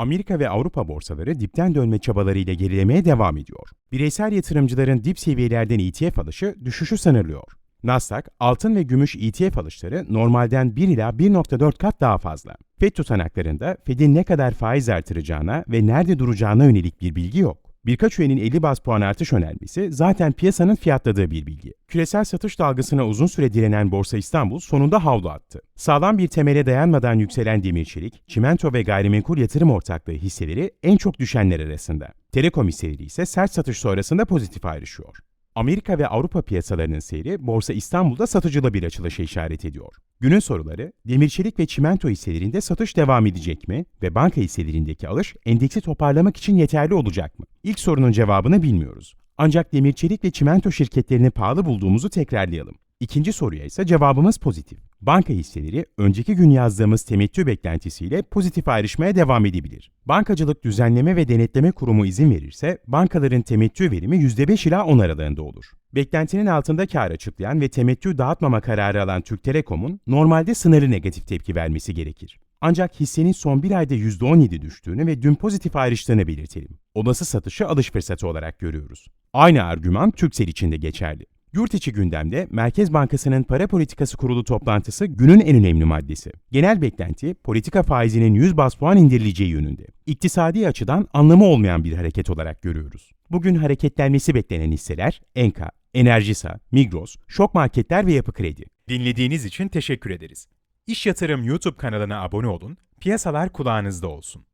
Amerika ve Avrupa borsaları dipten dönme çabalarıyla gerilemeye devam ediyor. Bireysel yatırımcıların dip seviyelerden ETF alışı düşüşü sınırlıyor. Nasdaq, altın ve gümüş ETF alışları normalden 1 ila 1.4 kat daha fazla. FED tutanaklarında Fed'in ne kadar faiz artıracağına ve nerede duracağına yönelik bir bilgi yok. Birkaç üyenin 50 bas puan artış önermesi zaten piyasanın fiyatladığı bir bilgi. Küresel satış dalgasına uzun süre direnen Borsa İstanbul sonunda havlu attı. Sağlam bir temele dayanmadan yükselen demir çelik, çimento ve gayrimenkul yatırım ortaklığı hisseleri en çok düşenler arasında. Telekom hisseleri ise sert satış sonrasında pozitif ayrışıyor. Amerika ve Avrupa piyasalarının seyri Borsa İstanbul'da satıcılı bir açılışa işaret ediyor. Günün soruları, demir çelik ve çimento hisselerinde satış devam edecek mi ve banka hisselerindeki alış endeksi toparlamak için yeterli olacak mı? İlk sorunun cevabını bilmiyoruz. Ancak demir çelik ve çimento şirketlerini pahalı bulduğumuzu tekrarlayalım. İkinci soruya ise cevabımız pozitif. Banka hisseleri önceki gün yazdığımız temettü beklentisiyle pozitif ayrışmaya devam edebilir. Bankacılık Düzenleme ve Denetleme Kurumu izin verirse bankaların temettü verimi %5 ila 10 aralığında olur. Beklentinin altında kar açıklayan ve temettü dağıtmama kararı alan Türk Telekom'un normalde sınırlı negatif tepki vermesi gerekir. Ancak hissenin son bir ayda %17 düştüğünü ve dün pozitif ayrıştığını belirtelim. Olası satışı alış fırsatı olarak görüyoruz. Aynı argüman Türksel için de geçerli. Yurt içi gündemde Merkez Bankası'nın para politikası kurulu toplantısı günün en önemli maddesi. Genel beklenti politika faizinin 100 bas puan indirileceği yönünde. İktisadi açıdan anlamı olmayan bir hareket olarak görüyoruz. Bugün hareketlenmesi beklenen hisseler Enka, Enerjisa, Migros, Şok Marketler ve Yapı Kredi. Dinlediğiniz için teşekkür ederiz. İş Yatırım YouTube kanalına abone olun, piyasalar kulağınızda olsun.